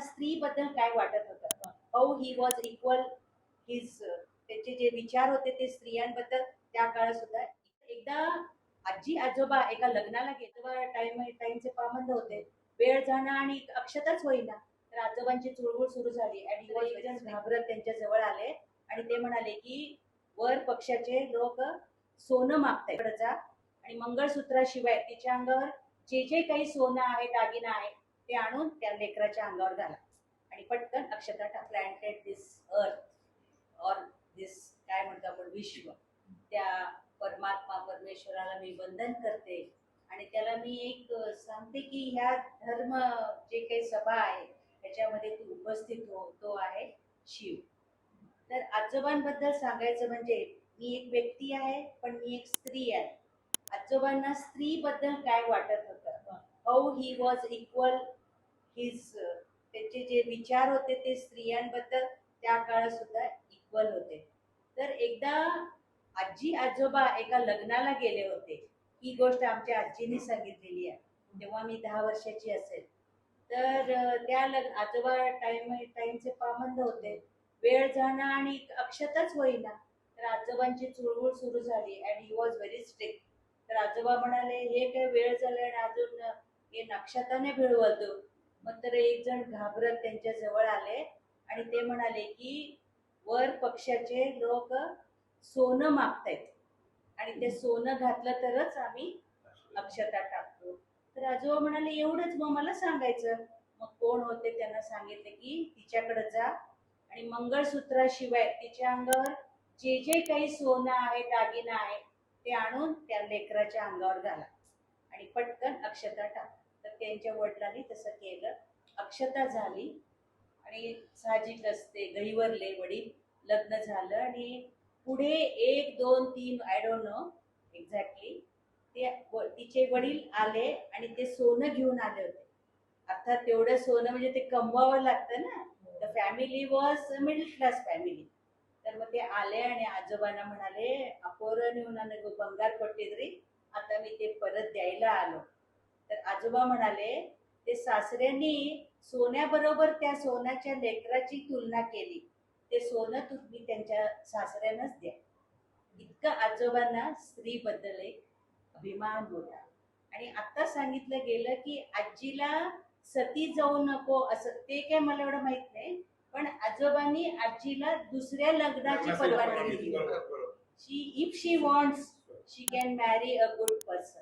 स्त्री स्त्रीबद्दल काय वाटत होतं? औ ही वॉज इक्वल हिज त्याचे जे विचार होते ते स्त्रियांबद्दल त्या काळात सुद्धा एकदा आजी आजोबा एका लग्नाला गेले टाइम टाइमचे पाबंद होते. वेळ जाणं आणि अक्षताच होईना. तर आजोबांची चुळबुळ सुरू झाली आणि घाबरत त्यांच्या जवळ आले. आणि ते म्हणाले की वर पक्षाचे लोक सोनं मागतायत. इकडं जा आणि मंगळसूत्राशिवाय तिच्या अंगावर जे जे काही सोनं आहे दागिना आहे ते आणून त्या लेकराच्या अंगावर घाला. आणि पटकन अक्षता टाक प्लॅन्टेड दिस अर्थ और दिस काय म्हणतो आपण विश्व त्या परमात्मा परमेश्वराला मी वंदन करते. आणि त्याला मी एक सांगते की ह्या धर्म जे काही सभा आहे त्याच्यामध्ये तू उपस्थित हो तो आहे शिव. तर आजोबांबद्दल सांगायचं म्हणजे मी एक व्यक्ती आहे पण मी एक स्त्री आहे. आजोबांना स्त्रीबद्दल काय वाटत होतं? How he was equal his त्याचे जे विचार होते ते स्त्रियांबद्दल त्या काळात सुद्धा इक्वल होते. तर एकदा आजी आजोबा एका लग्नाला गेले होते. ही गोष्ट आमच्या आजीने सांगितलेली आहे. तेव्हा मी दहा वर्षाची असेल. तर त्या लग आजोबा टाइम टाइमचे पाबंद होते. वेळ जाणं आणि अक्षतच होईना. तर आजोबांची चुळबुळ सुरू झाली. And he was very strict तर आजोबा म्हणाले हे काय वेळ झालं आणि अजून हे नक्षताने भिळवतो मग तर एक जण घाबरत त्यांच्या जवळ आले आणि ते म्हणाले की वर पक्षाचे लोक सोनं मागतायत. आणि ते सोनं घातलं तरच आम्ही अक्षता टाकतो. तर आजोबा म्हणाले एवढंच मग मला सांगायचं. मग कोण होते त्यांना सांगितले की तिच्याकडे जा आणि मंगळसूत्राशिवाय तिच्या अंगावर जे जे काही सोनं आहे दागिना आहे ते आणून त्या लेकराच्या अंगावर घाला आणि पटकन अक्षता टाक. त्यांच्या वडिलांनी तसं केलं. अक्षता झाली आणि साहजिक असते गहिवरले वडील लग्न झालं आणि पुढे एक दोन तीन आय डोंट नो एक्झॅक्टली ते तिचे वडील आले आणि ते सोनं घेऊन आले होते. अर्थात तेवढं सोनं म्हणजे ते कमवावं लागतं ना. The family was middle class family तर मग ते आले आणि आजोबांना म्हणाले अपोर नेऊन आणलं बंगार पट्टी तरी. आता मी ते परत द्यायला आलो. आजोबा म्हणाले ते सासऱ्यांनी सोन्याबरोबर त्या सोन्याच्या लेकराची तुलना केली. ते सोनं तुम्ही त्यांच्या सासऱ्यांनाच द्या. इतकं आजोबांना स्त्रीबद्दल एक अभिमान होता. आणि आता सांगितलं गेलं की आजीला सती जाऊ नको असं ते काय मला एवढं माहीत नाही पण आजोबांनी आजीला दुसऱ्या लग्नाची परवानगी दिली. She if she wants she can marry a good person